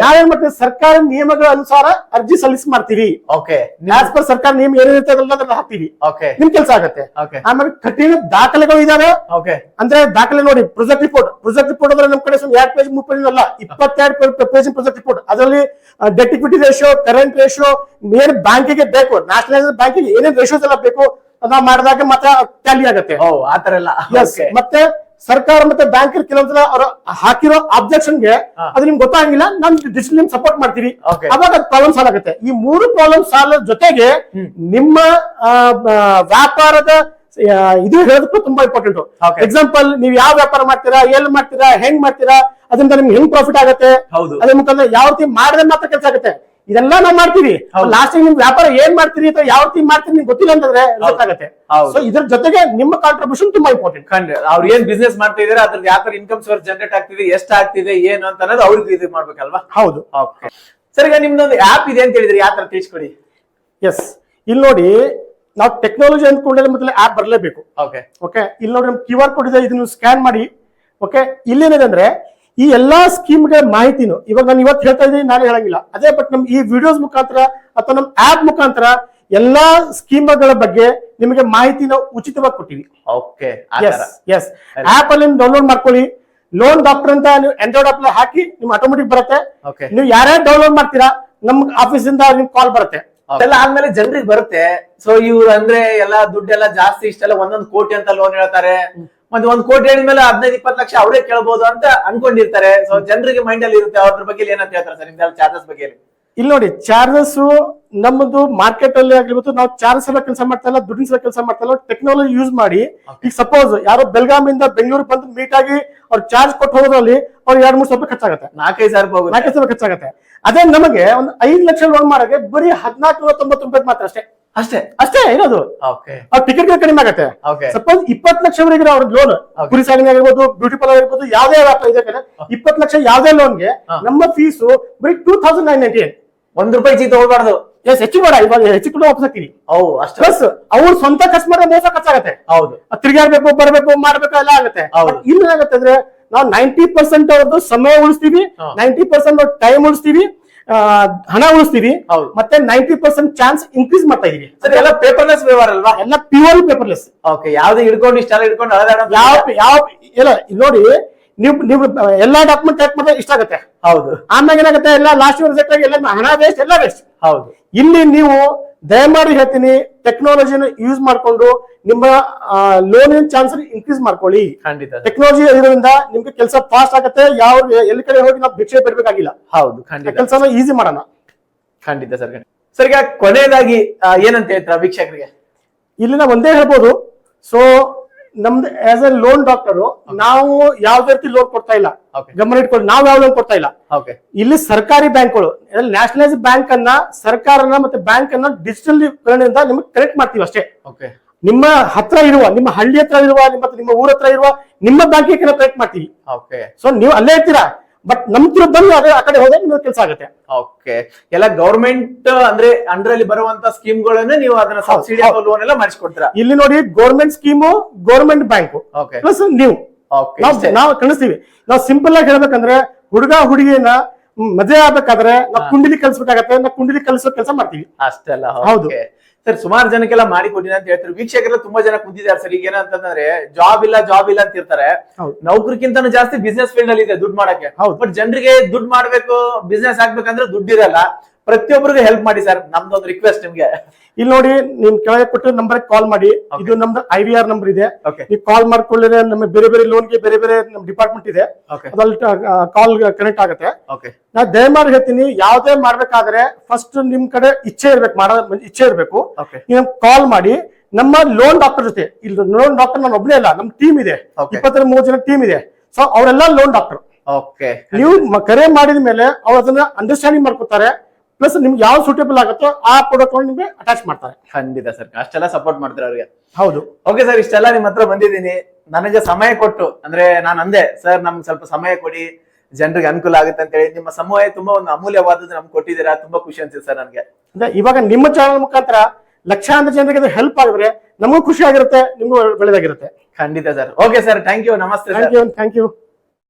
ನಾವೇನ್ ಮಾಡ್ತೀವಿ? ಸರ್ಕಾರ ನಿಯಮಗಳ ಅನುಸಾರ ಅರ್ಜಿ ಸಲ್ಲಿಸಿ ಮಾಡ್ತೀವಿ. ಓಕೆ ಆಸ್ ಪರ್ ಸರ್ಕಾರ ನಿಯಮ ಏನಿರುತ್ತೆ ಅದನ್ನ ಹಾಕ್ತೀವಿ. ಓಕೆ ನಿಮ್ ಕೆಲಸ ಆಗುತ್ತೆ. ಆಮೇಲೆ ಕಠಿಣ ದಾಖಲೆಗಳು ಇದಾವೆ. ಓಕೆ ಅಂದ್ರೆ ದಾಖಲೆ ನೋಡಿ ಪ್ರೊಜೆಕ್ಟ್ ರಿಪೋರ್ಟ್ ಪ್ರೊಜೆಕ್ಟ್ ರಿಪೋರ್ಟ್ ಅಂದ್ರೆ ನಮ್ ಕಡೆ ಸುಮ್ಮನೆ ಎರಡ್ ಪೇಜ್ ಮೂರು ಪೇಜ್ ಅಲ್ಲ ಇಪ್ಪತ್ತೆರಡು ಪೇಜ್ ಪ್ರೊಜೆಕ್ಟ್ ರಿಪೋರ್ಟ್ ಅದರಲ್ಲಿ debt equity ratio current ratio ಏನ್ ಬ್ಯಾಂಕಿಗೆ ಬೇಕು. ನ್ಯಾಷನಲೈಸ್ ಬ್ಯಾಂಕಿಗೆ ಏನೇನ್ ರೇಷಿಯೋಸ್ ಎಲ್ಲ ಬೇಕು ಅದ ಮಾಡಿದಾಗ ಮಾತ್ರ ಟ್ಯಾಲಿ ಆಗುತ್ತೆ. ಆತರ ಎಲ್ಲ. ಮತ್ತೆ ಸರ್ಕಾರ ಮತ್ತೆ ಬ್ಯಾಂಕ್ ಕೆಲವೊಂದ್ಸಲ ಅವರು ಹಾಕಿರೋ ಅಬ್ಜೆಕ್ಷನ್ಗೆ. ಅದು ನಿಮ್ಗೆ ಗೊತ್ತಾಗಿಲ್ಲ ನಾನು ಡಿಸಿಷನ್ ನಿಮ್ ಸಪೋರ್ಟ್ ಮಾಡ್ತೀವಿ ಅವಾಗ ಅವಾಗ ಪ್ರಾಬ್ಲಮ್ ಸಾಲ್ವ್ ಆಗುತ್ತೆ. ಈ ಮೂರು ಪ್ರಾಬ್ಲಮ್ ಸಾಲ ಜೊತೆಗೆ ನಿಮ್ಮ ವ್ಯಾಪಾರದ ಇದು ಹೇಳೋದಕ್ಕೂ ತುಂಬಾ ಇಂಪಾರ್ಟೆಂಟ್. ಎಕ್ಸಾಂಪಲ್ ನೀವು ಯಾವ ವ್ಯಾಪಾರ ಮಾಡ್ತೀರಾ ಎಲ್ಲಿ ಮಾಡ್ತೀರಾ ಹೆಂಗ್ ಮಾಡ್ತೀರಾ ಅದರಿಂದ ನಿಮ್ಗೆ ಹೆಂಗ್ ಪ್ರಾಫಿಟ್ ಆಗುತ್ತೆ. ಅದ್ರ ಮುಖಾಂತರ ಯಾವ ರೀತಿ ಮಾಡಿದ್ರೆ ಮಾತ್ರ ಕೆಲಸ ಆಗುತ್ತೆ. ಇದೆಲ್ಲ ನಾವು ಮಾಡ್ತೀವಿ. ಲಾಸ್ಟ್ ನಿಮ್ ವ್ಯಾಪಾರ ಏನ್ ಮಾಡ್ತೀರಿ ಅಥವಾ ಯಾವ ರೀತಿ ಮಾಡ್ತೀರಿ ನಿಮ್ಗೆ ಗೊತ್ತಿಲ್ಲ ಅಂತಂದ್ರೆ ಗೊತ್ತಾಗುತ್ತೆ. ಸೊ ಇದ್ರ ಜೊತೆಗೆ ನಿಮ್ಮ ಕಾಂಟ್ರಿಬ್ಯೂಷನ್ ತುಂಬಾ ಇಂಪಾರ್ಟೆಂಟ್ ಖಂಡಿತ ಅವ್ರು ಏನ್ ಬಿಸ್ನೆಸ್ ಮಾಡ್ತಾ ಇದಾರೆ ಅದ್ರದ್ದು ಯಾವ ತರ ಇನ್ಕಮ್ ಸೋರ್ಸ್ ಜನರೇಟ್ ಆಗ್ತಿದೆ ಎಷ್ಟ್ ಆಗ್ತಿದೆ ಏನು ಅಂತ ಅನ್ನೋದು ಅವ್ರಿಗೆ ಇದು ಮಾಡ್ಬೇಕಲ್ವಾ? ಹೌದು. ಓಕೆ ಸರ್ ಈಗ ನಿಮ್ದೊಂದು ಆಪ್ ಇದೆ ಅಂತ ಹೇಳಿದ್ರಿ ಯಾವ ತರ ತಿಳಿಸ್ಕೊಡಿ? ಎಸ್ ಇಲ್ಲಿ ನೋಡಿ ನಾವು ಟೆಕ್ನಾಲಜಿ ಅಂದ್ಕೊಂಡ್ರೆ ಮತ್ತೆ ಆಪ್ ಬರಲೇಬೇಕು. ಓಕೆ ಓಕೆ ಇಲ್ಲಿ ನೋಡಿ ನಮ್ ಕ್ಯೂ ಆರ್ ಕೋಡ್ ಇದೆ ಇದನ್ನು ಸ್ಕ್ಯಾನ್ ಮಾಡಿ. ಓಕೆ ಇಲ್ಲೇನಿದೆ ಅಂದ್ರೆ ಈ ಎಲ್ಲಾ ಸ್ಕೀಮ್ಗಳ ಮಾಹಿತಿನೂ ಇವಾಗ ನಾನು ಇವತ್ತು ಹೇಳ್ತಾ ಇದ್ದೀನಿ ನಾನು ಹೇಳಂಗಿಲ್ಲ. ಅದೇ ಬಟ್ ನಮ್ ಈ ವಿಡಿಯೋಸ್ ಮುಖಾಂತರ ಅಥವಾ ನಮ್ ಆಪ್ ಮುಖಾಂತರ ಎಲ್ಲಾ ಸ್ಕೀಮ್ಗಳ ಬಗ್ಗೆ ನಿಮಗೆ ಮಾಹಿತಿನ ಉಚಿತವಾಗಿ ಕೊಟ್ಟಿವಿ. ಓಕೆ ಎಸ್ ಎಸ್ ಆಪ್ ಅಲ್ಲಿ ಡೌನ್ಲೋಡ್ ಮಾಡ್ಕೊಳ್ಳಿ. ಲೋನ್ ಡಾಕ್ಟರ್ ಅಂತ ನೀವು ಆಂಡ್ರಾಯ್ಡ್ ಆಪ್ ಹಾಕಿ ನಿಮ್ ಆಟೋಮೆಟಿಕ್ ಬರುತ್ತೆ. ಓಕೆ ನೀವು ಯಾರ್ಯಾರು ಡೌನ್ಲೋಡ್ ಮಾಡ್ತೀರಾ ನಮ್ ಆಫೀಸ್ ಇಂದ ನಿಮ್ ಕಾಲ್ ಬರುತ್ತೆ ಅದೆಲ್ಲ ಆದ್ಮೇಲೆ ಜನರಿಗೆ ಬರುತ್ತೆ. ಸೊ ಇವ್ರು ಅಂದ್ರೆ ಎಲ್ಲ ದುಡ್ಡೆಲ್ಲ ಜಾಸ್ತಿ ಇಷ್ಟೆಲ್ಲ ಒಂದೊಂದು ಕೋಟಿ ಅಂತ ಲೋನ್ ಹೇಳ್ತಾರೆ. ಮತ್ತೆ ಒಂದು ಕೋಟಿ ಹೇಳಿದ್ಮೇಲೆ ಹದಿನೈದು ಇಪ್ಪತ್ತು ಲಕ್ಷ ಅವರೇ ಕೇಳ್ಬೋದು ಅಂತ ಅನ್ಕೊಂಡಿರ್ತಾರೆ. ಸೊ ಜನರಿಗೆ ಮೈಂಡ್ ಅಲ್ಲಿ ಇರುತ್ತೆ ಅವ್ರ ಬಗ್ಗೆ ಏನಂತ ಹೇಳ್ತಾರೆ ಸರ್ ನಿಮ್ದು ಚಾರ್ಜಸ್ ಬಗ್ಗೆ. ಇಲ್ಲಿ ನೋಡಿ ಚಾರ್ಜಸ್ ನಮ್ಮದು ಮಾರ್ಕೆಟ್ ಅಲ್ಲಿ ಆಗಿರ್ಬೋದು ನಾವು ಚಾರ್ಜಸ್ ಎಲ್ಲ ಕೆಲಸ ಮಾಡ್ತಾ ಇಲ್ಲ ದುಡ್ಡಿನ ಸಲ ಕೆಲಸ ಮಾಡ್ತಾ ಇಲ್ಲ ಟೆಕ್ನಾಲಜಿ ಯೂಸ್ ಮಾಡಿ ಈಗ ಸಪೋಸ್ ಯಾರೋ ಬೆಳಗಾವಿಯಿಂದ ಬೆಂಗಳೂರು ಬಂದು ಮೀಟ್ ಆಗಿ ಅವ್ರ ಚಾರ್ಜ್ ಕೊಟ್ಟು ಹೋದ್ರಲ್ಲಿ ಅವ್ರು ಎರಡ್ ಮೂರು ಸಾವಿರ ಖರ್ಚಾಗುತ್ತೆ. ನಾಲ್ಕೈದು ಸಾವಿರ ರೂಪಾಯಿ ನಾಲ್ಕೈದು ನಾಲ್ಕು ಸಾವಿರ ಖರ್ಚಾಗುತ್ತೆ. ಅದೇ ನಮಗೆ ಒಂದು ಐದು ಲಕ್ಷ ಲೋನ್ ಮಾಡಕ್ಕೆ ಬರೀ ಹದಿನಾಲ್ಕು ನೂರ ತೊಂಬತ್ತು ರೂಪಾಯಿ ಮಾತ್ರ ಅಷ್ಟೇ. ಅಷ್ಟೇ ಅಷ್ಟೇ ಏನದು ಅವ್ರ ಟಿಕೆಟ್ ಕಡಿಮೆ ಆಗತ್ತೆ. ಸಪೋಸ್ ಇಪ್ಪತ್ತು ಲಕ್ಷವರೆಗೆ ಅವ್ರ ಲೋನ್ ಗುರಿ ಕುರಿ ಸಾಗಣೆ ಆಗಿರ್ಬೋದು ಬ್ಯೂಟಿ ಪಾರ್ಲರ್ ಆಗಿರ್ಬೋದು ಯಾವ್ದೇ ವ್ಯಾಪಾರ ಇದೆ ಕಡೆ ಇಪ್ಪತ್ತು ಲಕ್ಷ ಯಾವ್ದೇ ಲೋನ್ಗೆ ನಮ್ಮ ಫೀಸು ಬರೀ two thousand nine ninety eight ಒಂದ್ ರೂಪಾಯಿ ಜೀತ ಹೋಗ್ಬಾರ್ದು. ಎಸ್ ಹೆಚ್ಚು ಬೇಡ ಇವಾಗ ಹೆಚ್ಚು ಕೂಡ ವಾಪಸ್ ಹಾಕ್ತೀನಿ. ಓ ಅಷ್ಟೇ. ಪ್ಲಸ್ ಅವ್ರ ಸ್ವಂತ ಕಸ್ಟಮರ್ ಮಾಡಿದ್ರೆ ಮೋಸ ಖರ್ಚಾಗತ್ತೆ. ಹೌದು. ತಿರ್ಗಾಡ್ಬೇಕು ಬರ್ಬೇಕು ಮಾಡ್ಬೇಕು ಎಲ್ಲ ಆಗುತ್ತೆ. ಇಲ್ಲಿ ಏನಾಗುತ್ತೆ ಅಂದ್ರೆ ನಾವು ನೈಂಟಿ ಪರ್ಸೆಂಟ್ ಅವ್ರದ್ದು ಸಮಯ ಉಳಿಸ್ತೀವಿ. ನೈಂಟಿ ಪರ್ಸೆಂಟ್ ಟೈಮ್ ಉಳಿಸ್ತೀವಿ ಆ, ಹಣ ಉಳಿಸ್ತೀವಿ. ಹೌದು. ಮತ್ತೆ ನೈಂಟಿ ಪರ್ಸೆಂಟ್ ಚಾನ್ಸ್ ಇನ್ಕ್ರೀಸ್ ಮಾಡ್ತಾ ಇದೀವಿ. ಎಲ್ಲ ಪೇಪರ್ಲೆಸ್ ವ್ಯವಹಾರ ಅಲ್ವಾ? ಎಲ್ಲ ಪ್ಯೂರ್ ಪೇಪರ್ಲೆಸ್ ಓಕೆ ಯಾವ್ದು ಹಿಡ್ಕೊಂಡು ಇಷ್ಟೆಲ್ಲ ಹಿಡ್ಕೊಂಡು ಯಾವ ಯಾವ ಎಲ್ಲ ನೋಡಿ ನೀವು ನೀವು ಎಲ್ಲಾ ಡಾಕ್ಯುಮೆಂಟ್ ಟೈಪ್ ಮಾಡಿದ್ರೆ ಇಷ್ಟ ಆಗುತ್ತೆ. ಹೌದು. ಆಮ್ಯಾಗ ಏನಾಗುತ್ತೆ ಎಲ್ಲ ಲಾಸ್ಟ್ ರಿಸಲ್ಟ್ ಆಗಿ ಎಲ್ಲ ಹಣ ವೇಸ್ಟ್ ಎಲ್ಲ ವೇಸ್ಟ್ ಹೌದು. ಇಲ್ಲಿ ನೀವು ದಯಮಾಡಿ ಹೇಳ್ತೀನಿ ಟೆಕ್ನಾಲಜಿನ ಯೂಸ್ ಮಾಡ್ಕೊಂಡು ನಿಮ್ಮ ಲೋನಿನ ಚಾನ್ಸ್ ಇನ್ಕ್ರೀಸ್ ಮಾಡ್ಕೊಳ್ಳಿ. ಖಂಡಿತ. ಟೆಕ್ನಾಲಜಿ ಇರೋದ್ರಿಂದ ನಿಮ್ಗೆ ಕೆಲಸ ಫಾಸ್ಟ್ ಆಗುತ್ತೆ ಯಾವ ಎಲ್ಲಿ ಕಡೆ ಹೋಗಿ ನಾವು ಭಿಕ್ಷೆ ಬಿಡ್ಬೇಕಾಗಿಲ್ಲ. ಹೌದು ಖಂಡಿತ. ಕೆಲಸನ ಈಸಿ ಮಾಡೋಣ. ಖಂಡಿತ ಸರ್ ಸರ್ ಈಗ ಕೊನೆಯದಾಗಿ ಏನಂತ ಹೇಳ್ತೀರಾ ವೀಕ್ಷಕರಿಗೆ? ಇಲ್ಲಿ ನಾವು ಒಂದೇ ಹೇಳ್ಬೋದು. ಸೊ ನಮ್ದು ಆಸ್ ಎ ಲೋನ್ ಡಾಕ್ಟರ್ ನಾವು ಯಾವ್ದೇ ರೀತಿ ಲೋನ್ ಕೊಡ್ತಾ ಇಲ್ಲ. ಗಮನ ಇಟ್ಕೊಂಡು ನಾವು ಯಾವ ಲೋನ್ ಕೊಡ್ತಾ ಇಲ್ಲ. ಇಲ್ಲಿ ಸರ್ಕಾರಿ ಬ್ಯಾಂಕ್ಗಳು ನ್ಯಾಷನಲೈಸ್ ಬ್ಯಾಂಕ್ ಅನ್ನ ಸರ್ಕಾರನ ಮತ್ತೆ ಬ್ಯಾಂಕ್ ಅನ್ನ ಡಿಜಿಟಲ್ ಕರಣದಿಂದ ನಿಮಗೆ ಕನೆಕ್ಟ್ ಮಾಡ್ತೀವಿ ಅಷ್ಟೇ. ನಿಮ್ಮ ಹತ್ರ ಇರುವ ನಿಮ್ಮ ಹಳ್ಳಿ ಹತ್ರ ಇರುವ ನಿಮ್ಮ ನಿಮ್ಮ ಊರ ಹತ್ರ ಇರುವ ನಿಮ್ಮ ಬ್ಯಾಂಕಿಗೆ ಕನೆಕ್ಟ್ ಮಾಡ್ತೀವಿ. ಸೊ ನೀವು ಅಲ್ಲೇ ಇರ್ತೀರಾ? ಬಟ್ ನಮ್ ತಿರು ಬಂದು ಆ ಕಡೆ ಹೋದ್ರೆ ನಿಮಗೆ ಕೆಲಸ ಆಗುತ್ತೆ. ಓಕೆ ಎಲ್ಲ ಗೌರ್ಮೆಂಟ್ ಅಂದ್ರೆ ಅಂಡರ್ ಅಲ್ಲಿ ಬರುವಂತ ಸ್ಕೀಮ್ಗಳನ್ನ ನೀವು ಅದನ್ನ ಸಬ್ಸಿಡಿ ಲೋನ್ ಎಲ್ಲ ಮಾಡಿಸ್ಕೊಡ್ತೀರಾ? ಇಲ್ಲಿ ನೋಡಿ government scheme government bank okay plus ನೀವು ನಾವು ಕಳಿಸ್ತೀವಿ ನಾವು ಸಿಂಪಲ್ ಆಗಿ ಹೇಳ್ಬೇಕಂದ್ರೆ ಹುಡುಗ ಹುಡುಗಿನ ಮದುವೆ ಆಗ್ಬೇಕಾದ್ರೆ ನಾವು ಕುಂಡಿಲಿ ಕಲಿಸ್ಬೇಕಾಗತ್ತೆ ನಾವು ಕುಂಡಿಲಿ ಕಲಿಸೋ ಕೆಲಸ ಮಾಡ್ತೀವಿ. ಅಷ್ಟೆಲ್ಲ ಹೌದು. ಸರ್ ಸುಮಾರು ಜನಕ್ಕೆಲ್ಲ ಮಾಡಿ ಕೊಟ್ಟಿನ ಅಂತ ಹೇಳ್ತಾರೆ. ವೀಕ್ಷಕರೆಲ್ಲ ತುಂಬಾ ಜನ ಕುಂತಿದ್ದಾರೆ ಸರ್. ಈಗ ಏನಂತಂದ್ರೆ ಜಾಬ್ ಇಲ್ಲ ಜಾಬ್ ಇಲ್ಲ ಅಂತ ಇರ್ತಾರೆ. ಹೌದು. ಜಾಸ್ತಿ ಬಿಸ್ನೆಸ್ ಫೀಲ್ಡ್ ಅಲ್ಲಿ ಇದೆ ದುಡ್ಡು ಮಾಡಕ್ಕೆ. ಹೌದು. ಬಟ್ ಜನರಿಗೆ ದುಡ್ಡು ಮಾಡ್ಬೇಕು ಬಿಸ್ನೆಸ್ ಆಗ್ಬೇಕಂದ್ರೆ ದುಡ್ಡು ಇರಲ್ಲ. ಪ್ರತಿಯೊಬ್ಬರಿಗೂ ಹೆಲ್ಪ್ ಮಾಡಿ ಸರ್ ನಮ್ದೊಂದು ರಿಕ್ವೆಸ್ಟ್ ನಿಮ್ಗೆ. ಇಲ್ಲಿ ನೋಡಿ ನಿಮ್ ಕೆಳಗೆ ಕೊಟ್ಟು ನಂಬರ್ ಕಾಲ್ ಮಾಡಿ. ಇದು ನಮ್ದು ಐ ವಿ ಆರ್ ನಂಬರ್ ಇದೆ. ನೀವು ಕಾಲ್ ಮಾಡ್ಕೊಳ್ಳಿದ್ರೆ ನಮ್ಮ ಬೇರೆ ಬೇರೆ ಲೋನ್ಗೆ ಬೇರೆ ಬೇರೆ ನಮ್ ಡಿಪಾರ್ಟ್ಮೆಂಟ್ ಇದೆ. ಅದ್ರಲ್ಲಿ ಕಾಲ್ ಕನೆಕ್ಟ್ ಆಗುತ್ತೆ. ನಾ ದಯಮಾಡಿ ಹೇಳ್ತೀನಿ ಯಾವ್ದೇ ಮಾಡ್ಬೇಕಾದ್ರೆ ಫಸ್ಟ್ ನಿಮ್ ಕಡೆ ಇಚ್ಛೆ ಇರ್ಬೇಕು ಮಾಡೋ ಇಚ್ಛೆ ಇರ್ಬೇಕು. ನೀವು ಕಾಲ್ ಮಾಡಿ ನಮ್ಮ ಲೋನ್ ಡಾಕ್ಟರ್ ಜೊತೆ ಇಲ್ಲಿ ಲೋನ್ ಡಾಕ್ಟರ್ ನಾನು ಒಬ್ಬನೇ ಅಲ್ಲ ನಮ್ ಟೀಮ್ ಇದೆ. ಇಪ್ಪತ್ತರ ಮೂರು ಜನ ಟೀಮ್ ಇದೆ. ಸೊ ಅವರೆಲ್ಲ ಲೋನ್ ಡಾಕ್ಟರ್ ನೀವು ಕರೆ ಮಾಡಿದ ಮೇಲೆ ಅವ್ರ ಅದನ್ನ ಅಂಡರ್ಸ್ಟ್ಯಾಂಡಿಂಗ್ ಮಾಡ್ಕೊತಾರೆ. ಪ್ಲಸ್ ನಿಮ್ಗೆ ಯಾವ ಸೂಟೇಬಲ್ ಆಗುತ್ತೋ ಆ ಪ್ರಾಡಕ್ಟ್ ನಿಮ್ಗೆ ಅಟ್ಯಾಚ್ ಮಾಡ್ತಾರೆ. ಖಂಡಿತ ಸರ್ ಅಷ್ಟೆಲ್ಲ ಸಪೋರ್ಟ್ ಮಾಡ್ತಾರೆ ಅವ್ರಿಗೆ? ಹೌದು. ಓಕೆ ಸರ್ ಇಷ್ಟೆಲ್ಲ ನಿಮ್ಮ ಹತ್ರ ಬಂದಿದ್ದೀನಿ. ನನಗೆ ಸಮಯ ಕೊಟ್ಟು ಅಂದ್ರೆ ನಾನು ಅಂದೆ ಸರ್ ನಮ್ಗೆ ಸ್ವಲ್ಪ ಸಮಯ ಕೊಡಿ ಜನರಿಗೆ ಅನುಕೂಲ ಆಗುತ್ತೆ ಅಂತ ಹೇಳಿ. ನಿಮ್ಮ ಸಮಯ ತುಂಬಾ ಒಂದು ಅಮೂಲ್ಯವಾದದ್ದು ನಮ್ಗೆ ಕೊಟ್ಟಿದ್ದೀರಾ ತುಂಬಾ ಖುಷಿ ಅನ್ಸುತ್ತೆ ಸರ್ ನನಗೆ. ಅಂದ್ರೆ ಇವಾಗ ನಿಮ್ಮ ಚಾನಲ್ ಮುಖಾಂತರ ಲಕ್ಷಾಂತರ ಜನರಿಗೆ ಅದು ಹೆಲ್ಪ್ ಆಗಿದ್ರೆ ನಮಗೂ ಖುಷಿ ಆಗಿರುತ್ತೆ ನಿಮಗೂ ಒಳ್ಳೆದಾಗಿರುತ್ತೆ. ಖಂಡಿತ sir okay sir thank you ನಮಸ್ತೆ ಥ್ಯಾಂಕ್ ಯು ಥ್ಯಾಂಕ್ ಯು